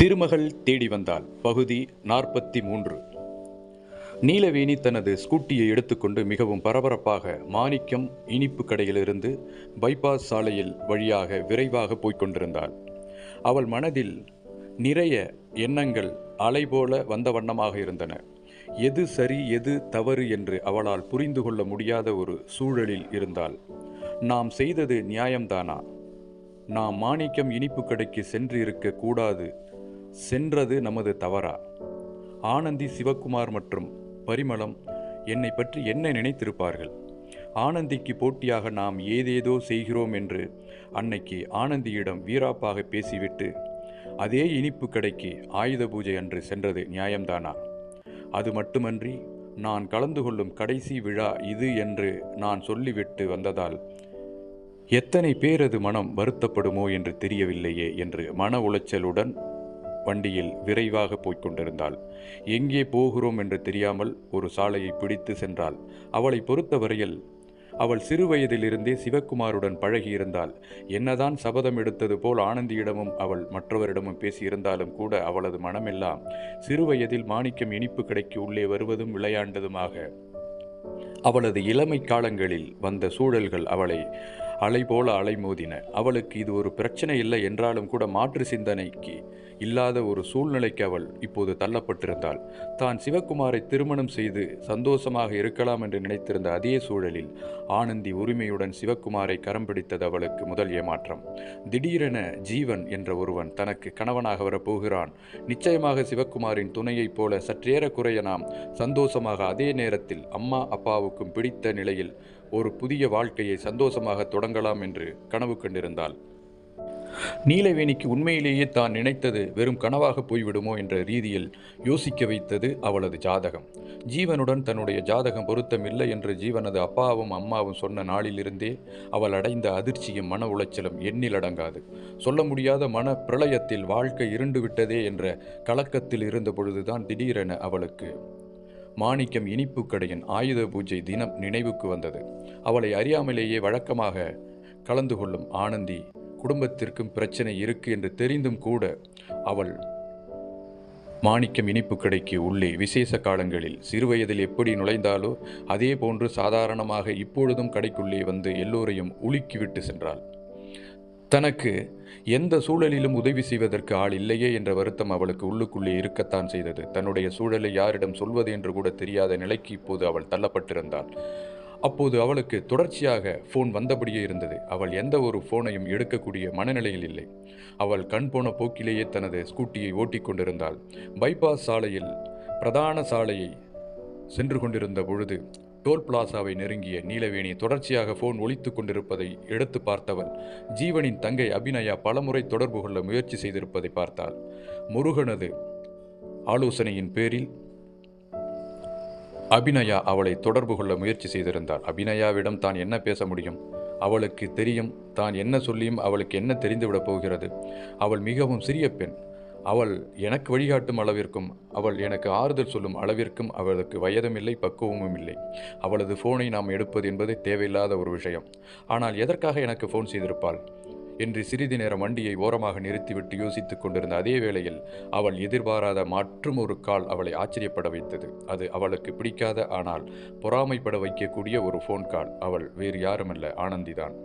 திருமகள் தேடி வந்தாள். பகுதி நாற்பத்தி மூன்று நீலவேணி தனது ஸ்கூட்டியை எடுத்துக்கொண்டு மிகவும் பரபரப்பாக மாணிக்கம் இனிப்பு கடையிலிருந்து பைபாஸ் சாலையில் வழியாக விரைவாக போய்க்கொண்டிருந்தாள் அவள் மனதில் நிறைய எண்ணங்கள் அலைபோல வந்த வண்ணமாக இருந்தன. எது சரி எது தவறு என்று அவளால் புரிந்து கொள்ள முடியாத ஒரு சூழலில் இருந்தாள். நாம் செய்தது நியாயம்தானா? நாம் மாணிக்கம் இனிப்பு கடைக்கு சென்று இருக்க கூடாது சென்றது நமது தவறா? ஆனந்தி சிவகுமார் மற்றும் பரிமளம் என்னை பற்றி என்ன நினைத்திருப்பார்கள்? ஆனந்திக்கு போட்டியாக நாம் ஏதேதோ செய்கிறோம் என்று அன்னைக்கு ஆனந்தியிடம் வீராப்பாக பேசிவிட்டு அதே இனிப்பு கடைக்கு ஆயுத பூஜை அன்று சென்றது நியாயம்தானா? அது மட்டுமன்றி நான் கலந்து கொள்ளும் கடைசி விழா இது என்று நான் சொல்லிவிட்டு வந்ததால் எத்தனை பேரது மனம் வருத்தப்படுமோ என்று தெரியவில்லையே என்று மன உளைச்சலுடன் வண்டியில் விரைவாக போய்க் கொண்டிருந்தாள் எங்கே போகிறோம் என்று தெரியாமல் ஒரு சாலையை பிடித்து சென்றாள். அவளை பொறுத்தவரையில் அவள் சிறுவயதிலிருந்தே சிவக்குமாருடன் பழகியிருந்தாள். என்னதான் சபதம் எடுத்தது போல் ஆனந்தியிடமும் அவள் மற்றவரிடமும் பேசியிருந்தாலும் கூட அவளது மனமெல்லாம் சிறுவயதில் மாணிக்கம் இனிப்பு கடைக்கு உள்ளே வருவதும் விளையாண்டதுமாக அவளது இளமை காலங்களில் வந்த சூழல்கள் அவளை அலை போல அலைமோதின. அவளுக்கு இது ஒரு பிரச்சனை இல்லை என்றாலும் கூட மாற்று சிந்தனைக்கு இல்லாத ஒரு சூழ்நிலைக்கு அவள் இப்போது தள்ளப்பட்டிருந்தாள். தான் சிவகுமாரை திருமணம் செய்து சந்தோஷமாக இருக்கலாம் என்று நினைத்திருந்த அதே சூழலில் ஆனந்தி உரிமையுடன் சிவகுமாரை கரம் பிடித்தது அவளுக்கு முதல் ஏமாற்றம். திடீரென ஜீவன் என்ற ஒருவன் தனக்கு கணவனாக வரப்போகிறான். நிச்சயமாக சிவகுமாரின் துணையைப் போல சற்றேறக்குறைய நாம் சந்தோஷமாக அதே நேரத்தில் அம்மா அப்பாவுக்கும் பிடித்த நிலையில் ஒரு புதிய வாழ்க்கையை சந்தோஷமாக தொடங்கலாம் என்று கனவு கண்டிருந்தாள். நீலவேணிக்கு உண்மையிலேயே தான் நினைத்தது வெறும் கனவாக போய்விடுமோ என்ற ரீதியில் யோசிக்க வைத்தது அவளது ஜாதகம். ஜீவனுடன் தன்னுடைய ஜாதகம் பொருத்தமில்லை என்று ஜீவனது அப்பாவும் அம்மாவும் சொன்ன நாளிலிருந்தே அவள் அடைந்த அதிர்ச்சியும் மன உளைச்சலும் எண்ணிலடங்காது சொல்ல முடியாத மன பிரளயத்தில் வாழ்க்கை இருண்டு விட்டதே என்ற கலக்கத்தில் இருந்த பொழுதுதான் திடீரென அவளுக்கு மாணிக்கம் இனிப்பு கடையின் ஆயுத பூஜை தினம் நினைவுக்கு வந்தது. அவளை அறியாமலேயே வழக்கமாக கலந்து கொள்ளும் ஆனந்தி குடும்பத்திற்கும் பிரச்சனை இருக்கு என்று தெரிந்தும் கூட அவள் மாணிக்கம் இனிப்பு கடைக்கு உள்ளே விசேஷ காலங்களில் சிறுவயதில் எப்படி நுழைந்தாலோ அதே போன்று சாதாரணமாக இப்பொழுதும் கடைக்குள்ளே வந்து எல்லோரையும் உலுக்கிவிட்டு சென்றாள். தனக்கு எந்த சூழலிலும் உதவி செய்வதற்கு ஆள் இல்லையே என்ற வருத்தம் அவளுக்கு உள்ளுக்குள்ளே இருக்கத்தான் செய்தது. தன்னுடைய சூழலை யாரிடம் சொல்வது என்று கூட தெரியாத நிலைக்கு இப்போது அவள் தள்ளப்பட்டிருந்தாள். அப்போது அவளுக்கு தொடர்ச்சியாக ஃபோன் வந்தபடியே இருந்தது. அவள் எந்த ஒரு ஃபோனையும் எடுக்கக்கூடிய மனநிலையில் இல்லை. அவள் கண் போன போக்கிலேயே தனது ஸ்கூட்டியை ஓட்டிக் கொண்டிருந்தாள் பைபாஸ் சாலையில் பிரதான சாலையை சென்று கொண்டிருந்த பொழுது டோல் பிளாசாவை நெருங்கிய நீலவேணி தொடர்ச்சியாக ஃபோன் ஒழித்து கொண்டிருப்பதை எடுத்து பார்த்தவள் ஜீவனின் தங்கை அபிநயா பலமுறை தொடர்பு கொள்ள முயற்சி செய்திருப்பதை பார்த்தாள். முருகனது ஆலோசனையின் பேரில் அபிநயா அவளை தொடர்பு கொள்ள முயற்சி செய்திருந்தாள். அபிநயாவிடம் தான் என்ன பேச முடியும்? அவளுக்கு தெரியும் தான் என்ன சொல்லியும் அவளுக்கு என்ன தெரிந்துவிடப் போகிறது? அவள் மிகவும் சிறிய பெண். அவள் எனக்கு வழிகாட்டும் அளவிற்கும் அவள் எனக்கு ஆறுதல் சொல்லும் அளவிற்கும் அவளுக்கு வயதும் இல்லை பக்குவமும் இல்லை. அவளது ஃபோனை நாம் எடுப்பது என்பது தேவையில்லாத ஒரு விஷயம். ஆனால் எதற்காக எனக்கு ஃபோன் செய்திருப்பாள்? என்று சிறிது நேரம் வண்டியை ஓரமாக நிறுத்திவிட்டு யோசித்துக் கொண்டிருந்த அதே வேளையில் அவள் எதிர்பாராத மற்றும் ஒரு கால் அவளை ஆச்சரியப்பட வைத்தது. அது அவளுக்கு பிடிக்காத ஆனால் பொறாமைப்பட வைக்கக்கூடிய ஒரு ஃபோன் கால் அவள் வேறு யாருமல்ல ஆனந்திதான்.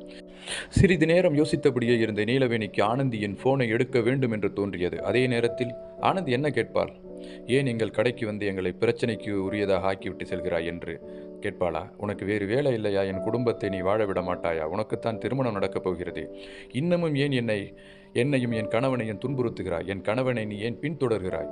சிறிது நேரம் யோசித்தபடியே இருந்த நீலவேணிக்கு ஆனந்தியின் ஃபோனை எடுக்க வேண்டும் என்று தோன்றியது. அதே நேரத்தில் ஆனந்தி என்ன கேட்பாள் ஏன் எங்கள் கடைக்கு வந்து எங்களை பிரச்சனைக்கு உரியதாக ஆக்கிவிட்டு செல்கிறாய்? என்று கேட்பாளா? உனக்கு வேறு வேலை இல்லையா? என் குடும்பத்தை நீ வாழ விட மாட்டாயா? உனக்குத்தான் திருமணம் நடக்கப் போகிறது. இன்னமும் ஏன் என்னை என்னையும் என் கணவனையும் துன்புறுத்துகிறாய்? என் கணவனை நீ ஏன் பின்தொடர்கிறாய்?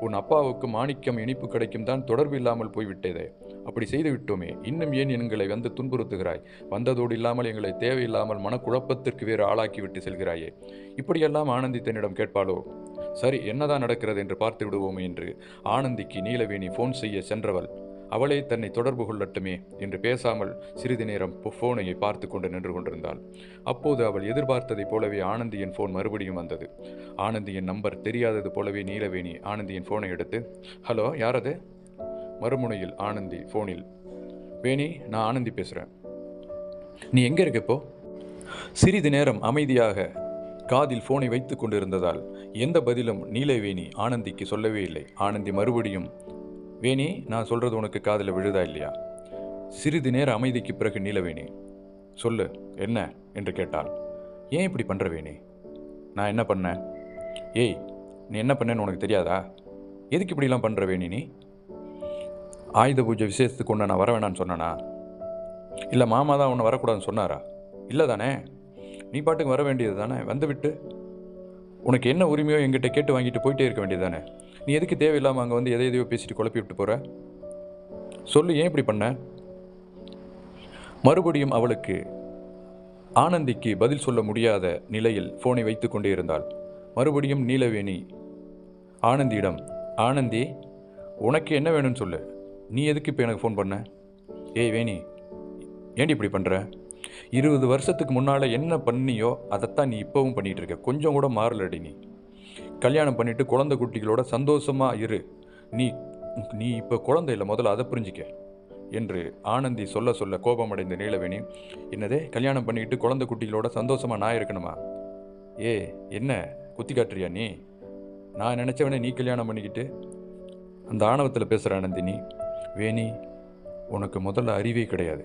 உன் அப்பாவுக்கு மாணிக்கம் இனிப்பு கிடைக்கும் தான் தொடர்பு இல்லாமல் போய்விட்டதே. அப்படி செய்து விட்டோமே. இன்னும் ஏன் எங்களை வந்து துன்புறுத்துகிறாய்? வந்ததோடு இல்லாமல் எங்களை தேவையில்லாமல் மனக்குழப்பத்திற்கு வேறு ஆளாக்கி விட்டு செல்கிறாயே. இப்படியெல்லாம் ஆனந்தி தன்னிடம் கேட்பாளோ? சரி என்னதான் நடக்கிறது என்று பார்த்து விடுவோமே என்று ஆனந்திக்கு நீலவேணி ஃபோன் செய்ய சென்றவள். அவளே தன்னை தொடர்பு கொள்ளட்டுமே என்று பேசாமல் சிறிது நேரம் ஃபோனை பார்த்து கொண்டு நின்று கொண்டிருந்தாள். அப்போது அவள் எதிர்பார்த்ததைப் போலவே ஆனந்தியின் ஃபோன் மறுபடியும் வந்தது. ஆனந்தியின் நம்பர் தெரியாதது போலவே நீலவேணி ஆனந்தியின் ஃபோனை எடுத்து ஹலோ யார் அது மறுமுனையில் ஆனந்தி ஃபோனில் வேணி நான் ஆனந்தி பேசுகிறேன் நீ எங்கே இருக்க இப்போ? சிறிது நேரம் அமைதியாக காதில் ஃபோனை வைத்து கொண்டிருந்ததால் எந்த பதிலும் நீலவேணி ஆனந்திக்கு சொல்லவே இல்லை. ஆனந்தி மறுபடியும் வேணி நான் சொல்றது உனக்கு காதில் விழுதா இல்லையா? சிறிது நேர அமைதிக்கு பிறகு நீலவேணி சொல்லு என்ன? என்று கேட்டாள். ஏன் இப்படி பண்ணுற வேணி? நான் என்ன பண்ணேன் ஏய் நீ என்ன பண்ணேன்னு உனக்கு தெரியாதா? எதுக்கு இப்படிலாம் பண்ணுற வேணி நீ? ஆயுத பூஜை விசேஷத்துக்கு ஒன்று நான் வர வேணான்னு சொன்னேனா? இல்லை மாமா தான் உன்னை வரக்கூடாதுன்னு சொன்னாரா? இல்லை தானே? நீ பாட்டுக்கு வர வேண்டியது தானே? வந்து விட்டு. உனக்கு என்ன உரிமையோ எங்கிட்ட கேட்டு வாங்கிட்டு போயிட்டே இருக்க வேண்டியது தானே? நீ எதுக்கு தேவையில்லாமல் அங்கே வந்து எதை எதையோ பேசிட்டு குழப்பி விட்டு போகிற சொல்லு ஏன் இப்படி பண்ண? மறுபடியும் அவளுக்கு ஆனந்திக்கு பதில் சொல்ல முடியாத நிலையில் ஃபோனை வைத்து கொண்டே இருந்தாள். மறுபடியும் நீலவேணி ஆனந்தியிடம் ஆனந்தி உனக்கு என்ன வேணும்னு சொல்லு. நீ எதுக்கு இப்போ எனக்கு ஃபோன் பண்ண? ஏய் வேணி ஏன்டி இப்படி பண்ணுற இருபது வருஷத்துக்கு முன்னால் என்ன பண்ணியோ அதைத்தான் நீ இப்போவும் பண்ணிகிட்டு இருக்க. கொஞ்சம் கூட மாறலடி நீ. கல்யாணம் பண்ணிட்டு குழந்தை குட்டிகளோட சந்தோஷமாக இரு. நீ நீ இப்போ குழந்தை இல்லை முதல்ல அதை புரிஞ்சிக்க. என்று ஆனந்தி சொல்ல சொல்ல கோபமடைந்த நீலவேணி என்னதே கல்யாணம் பண்ணிக்கிட்டு குழந்தை குட்டிகளோட சந்தோஷமாக நான் இருக்கணுமா? ஏ என்ன? குத்தி காட்டுறியா நீ? நான் நினச்சவனே நீ கல்யாணம் பண்ணிக்கிட்டு. அந்த ஆணவத்தில் பேசுகிற ஆனந்தினி வேணி உனக்கு முதல்ல அறிவே கிடையாது.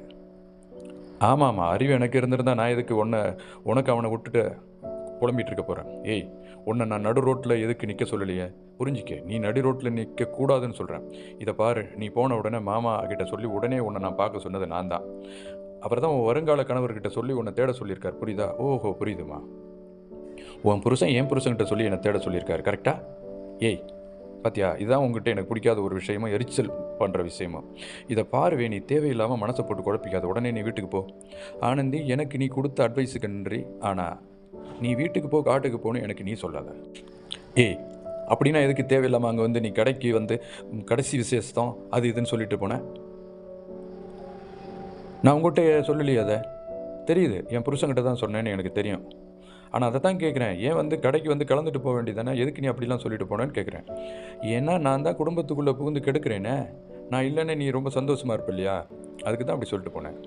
ஆமாம்மா அறிவு எனக்கு இருந்திருந்தா நான் எதுக்கு உன்னை உனக்கு அவனை விட்டுட்டு? புலம்பிகிட்டு இருக்க போகிறேன் ஏய் உன்னை நான் நடு ரோட்டில் எதுக்கு நிற்க சொல்லலையே? புரிஞ்சிக்க நீ நடு ரோட்டில் நிற்கக்கூடாதுன்னு சொல்கிறேன் இதை பாரு நீ போன உடனே மாமா கிட்ட சொல்லி உடனே உன்னை நான் பார்க்க சொன்னது நான் தான். அவர் தான் உன் வருங்கால கணவர்கிட்ட சொல்லி உன்னை தேட சொல்லியிருக்கார். புரியுதா? ஓஹோ புரியுதுமா? உன் புருஷன் என் புருஷன்கிட்ட சொல்லி என்னை தேட சொல்லியிருக்காரு. கரெக்டாக ஏய் பாத்தியா? இதுதான் உங்ககிட்ட எனக்கு பிடிக்காத ஒரு விஷயமும் எரிச்சல் பண்ணுற விஷயமும். இதை பாருவே நீ தேவையில்லாமல் மனசை போட்டு குழப்பிக்காத. உடனே நீ வீட்டுக்கு போ. ஆனந்தி எனக்கு நீ கொடுத்த அட்வைஸுக்கு நன்றி. ஆனால் நீ வீட்டுக்கு போ காட்டுக்கு போன்னு எனக்கு நீ சொல்லாத. ஏய் அப்படின்னா எதுக்கு தேவையில்லாமல் அங்கே வந்து நீ கடைக்கு வந்து கடைசி விசேஷம் அது இதுன்னு சொல்லிட்டு போனேன் நான் உங்கள்கிட்ட சொல்லலையே அதை? தெரியுது என் புருஷங்கிட்ட தான் சொன்னேன்னு எனக்கு தெரியும். ஆனால் அதை தான் கேட்குறேன் ஏன் வந்து கடைக்கு வந்து கலந்துட்டு போக வேண்டியதானே எதுக்கு நீ அப்படிலாம் சொல்லிட்டு போனேன்னு கேட்குறேன் ஏன்னா நான் தான் குடும்பத்துக்குள்ளே புகுந்து கெடுக்கிறேனே? நான் இல்லைன்னு நீ ரொம்ப சந்தோஷமாக இருப்ப இல்லையா? அதுக்கு தான் அப்படி சொல்லிட்டு போனேன்.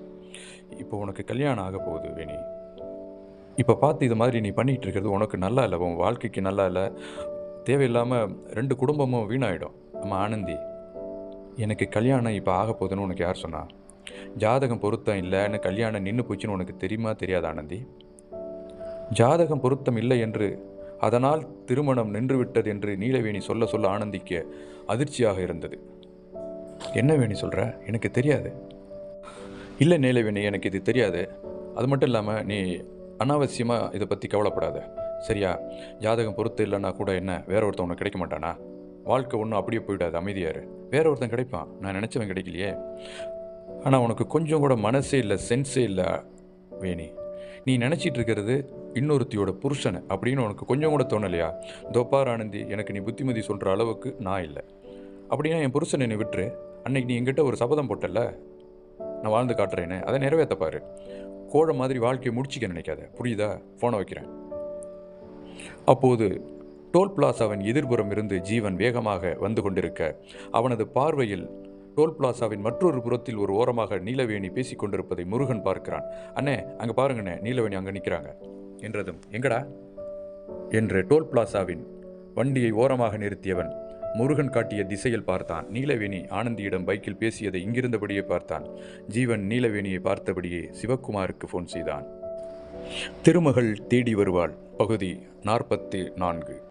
இப்போ உனக்கு கல்யாணம் ஆக போகுது வேணி. இப்போ பார்த்து இது மாதிரி நீ பண்ணிகிட்டு இருக்கிறது உனக்கு நல்லா இல்லை உன் வாழ்க்கைக்கு நல்லா இல்லை. தேவையில்லாமல் ரெண்டு குடும்பமும் வீணாயிடும். நம்ம ஆனந்தி எனக்கு கல்யாணம் இப்போ ஆக போகுதுன்னு உனக்கு யார் சொன்னா? ஜாதகம் பொருத்தம் இல்லைன்னு கல்யாணம் நின்று போச்சுன்னு உனக்கு தெரியுமா தெரியாது ஆனந்தி? ஜாதகம் பொருத்தம் இல்லை என்று அதனால் திருமணம் நின்றுவிட்டது என்று நீலவேணி சொல்ல சொல்ல ஆனந்திக்கு அதிர்ச்சியாக இருந்தது. என்ன வேணி சொல்கிற எனக்கு தெரியாது. இல்லை நீலவேணி எனக்கு இது தெரியாது. அது மட்டும் இல்லாமல் நீ அனாவசியமாக இதை பற்றி கவலைப்படாத. சரியா? ஜாதகம் பொறுத்து இல்லைன்னா கூட என்ன? வேற ஒருத்தன் உனக்கு கிடைக்க மாட்டானா? வாழ்க்கை ஒன்றும் அப்படியே போயிடாது அமைதியாரு வேற ஒருத்தன் கிடைப்பான். நான் நினச்சவன் கிடைக்கலையே. ஆனால் உனக்கு கொஞ்சம் கூட மனசே இல்லை சென்ஸே இல்லை வேணி. நீ நினச்சிட்டு இருக்கிறது இன்னொருத்தியோட புருஷனை அப்படின்னு உனக்கு கொஞ்சம் கூட தோணலையா? தோப்பார் ஆனந்தி எனக்கு நீ புத்திமதி சொல்கிற அளவுக்கு நான் இல்லை. அப்படின்னா என் புருஷனை என்னை விட்டுரு. அன்னைக்கு நீ என்கிட்ட ஒரு சபதம் போட்டல நான் வாழ்ந்து காட்டுறேன்னு அதை நிறைவேற்றப்பாரு கோழை மாதிரி வாழ்க்கையை முடிச்சிக்க நினைக்காத. புரியுதா? ஃபோனை வைக்கிறேன். அப்போது டோல் பிளாசாவின் எதிர்புறம் இருந்து ஜீவன் வேகமாக வந்து கொண்டிருக்க அவனது பார்வையில் டோல் பிளாசாவின் மற்றொரு புறத்தில் ஒரு ஓரமாக நீலவேணி பேசிக் கொண்டிருப்பதை முருகன் பார்க்கிறான். அண்ணே அங்கே பாருங்கண்ணே நீலவேணி அங்கே நிற்கிறாங்க என்றதும் எங்கடா? என்று டோல் பிளாசாவின் வண்டியை ஓரமாக நிறுத்தியவன் முருகன் காட்டிய திசையில் பார்த்தான். நீலவேணி ஆனந்தியிடம் பைக்கில் பேசியதை இங்கிருந்தபடியே பார்த்தான். ஜீவன் நீலவேணியை பார்த்தபடியே சிவக்குமாருக்கு ஃபோன் செய்தான். திருமகள் தேடி வருவாள். பகுதி நாற்பத்தி நான்கு.